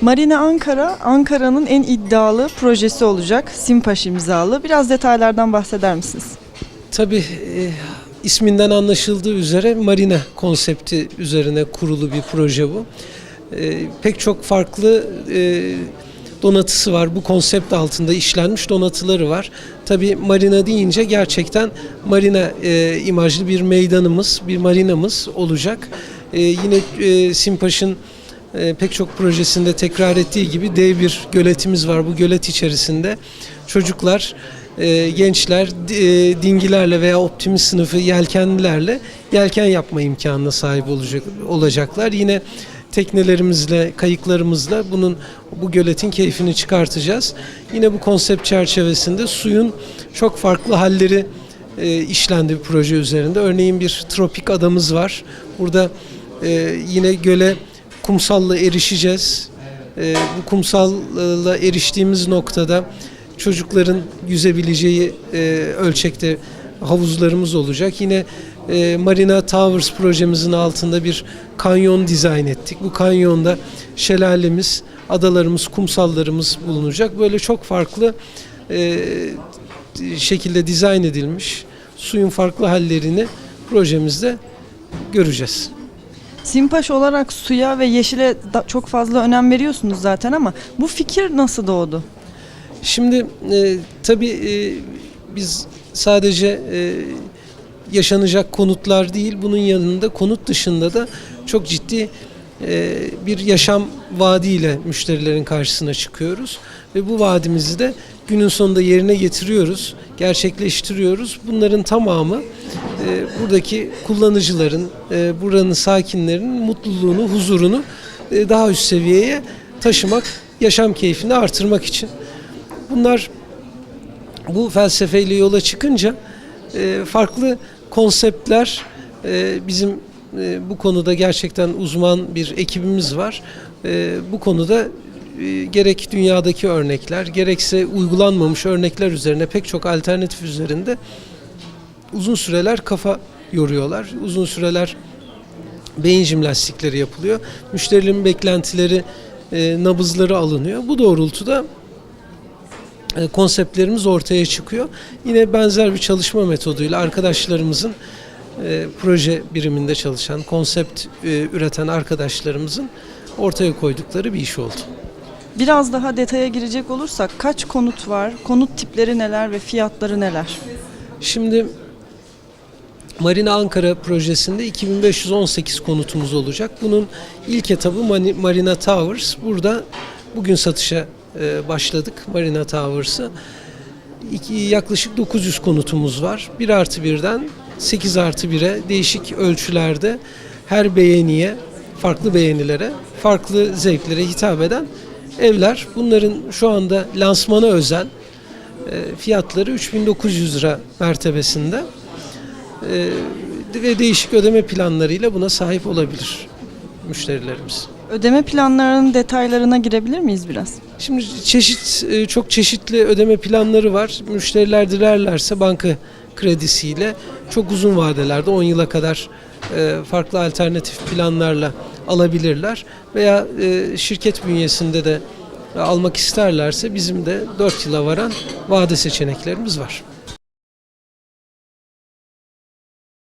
Marina Ankara, Ankara'nın en iddialı projesi olacak. Simpaş imzalı. Biraz detaylardan bahseder misiniz? Tabii e, isminden anlaşıldığı üzere marina konsepti üzerine kurulu bir proje bu. E, pek çok farklı e, donatısı var. Bu konsept altında işlenmiş donatıları var. Tabii marina deyince gerçekten marina e, imajlı bir meydanımız, bir marinamız olacak. E, yine e, Simpaş'ın e, pek çok projesinde tekrar ettiği gibi dev bir göletimiz var. Bu gölet içerisinde çocuklar, e, gençler e, dingilerle veya optimist sınıfı yelkenlilerle yelken yapma imkanına sahip olacak olacaklar. Yine teknelerimizle, kayıklarımızla bunun bu göletin keyfini çıkartacağız. Yine bu konsept çerçevesinde suyun çok farklı halleri e, işlendi bu proje üzerinde. Örneğin bir tropik adamız var. Burada e, yine göle kumsalla erişeceğiz. E, bu kumsalla eriştiğimiz noktada çocukların yüzebileceği e, ölçekte havuzlarımız olacak. Yine e, Marina Towers projemizin altında bir kanyon dizayn ettik. Bu kanyonda şelalemiz, adalarımız, kumsallarımız bulunacak. Böyle çok farklı e, şekilde dizayn edilmiş suyun farklı hallerini projemizde göreceğiz. Simpaş olarak suya ve yeşile çok fazla önem veriyorsunuz zaten ama bu fikir nasıl doğdu? Şimdi e, tabii e, biz sadece e, yaşanacak konutlar değil, bunun yanında konut dışında da çok ciddi e, bir yaşam vaadiyle müşterilerin karşısına çıkıyoruz. Ve bu vaadimizi de günün sonunda yerine getiriyoruz, gerçekleştiriyoruz. Bunların tamamı e, buradaki kullanıcıların, e, buranın sakinlerinin mutluluğunu, huzurunu e, daha üst seviyeye taşımak, yaşam keyfini artırmak için. Bunlar bu felsefeyle yola çıkınca e, farklı konseptler e, bizim e, bu konuda gerçekten uzman bir ekibimiz var. E, bu konuda gerek dünyadaki örnekler gerekse uygulanmamış örnekler üzerine pek çok alternatif üzerinde uzun süreler kafa yoruyorlar. Uzun süreler beyin jimnastikleri yapılıyor. Müşterilerin beklentileri, e, nabızları alınıyor. Bu doğrultuda e, konseptlerimiz ortaya çıkıyor. Yine benzer bir çalışma metoduyla arkadaşlarımızın e, proje biriminde çalışan, konsept e, üreten arkadaşlarımızın ortaya koydukları bir iş oldu. Biraz daha detaya girecek olursak kaç konut var, konut tipleri neler ve fiyatları neler? Şimdi Marina Ankara projesinde 2518 konutumuz olacak. Bunun ilk etabı Marina Towers. Burada bugün satışa e, başladık Marina Towers'ı. Yaklaşık 900 konutumuz var. 1 artı 1'den 8 artı 1'e değişik ölçülerde her beğeniye, farklı beğenilere, farklı zevklere hitap eden evler. Bunların şu anda lansmana özel e, fiyatları 3900 lira mertebesinde E, ve değişik ödeme planlarıyla buna sahip olabilir müşterilerimiz. Ödeme planlarının detaylarına girebilir miyiz biraz? Şimdi çeşit e, çok çeşitli ödeme planları var. Müşteriler dilerlerse banka kredisiyle çok uzun vadelerde 10 yıla kadar farklı alternatif planlarla alabilirler veya e, şirket bünyesinde de almak isterlerse bizim de 4 yıla varan vade seçeneklerimiz var.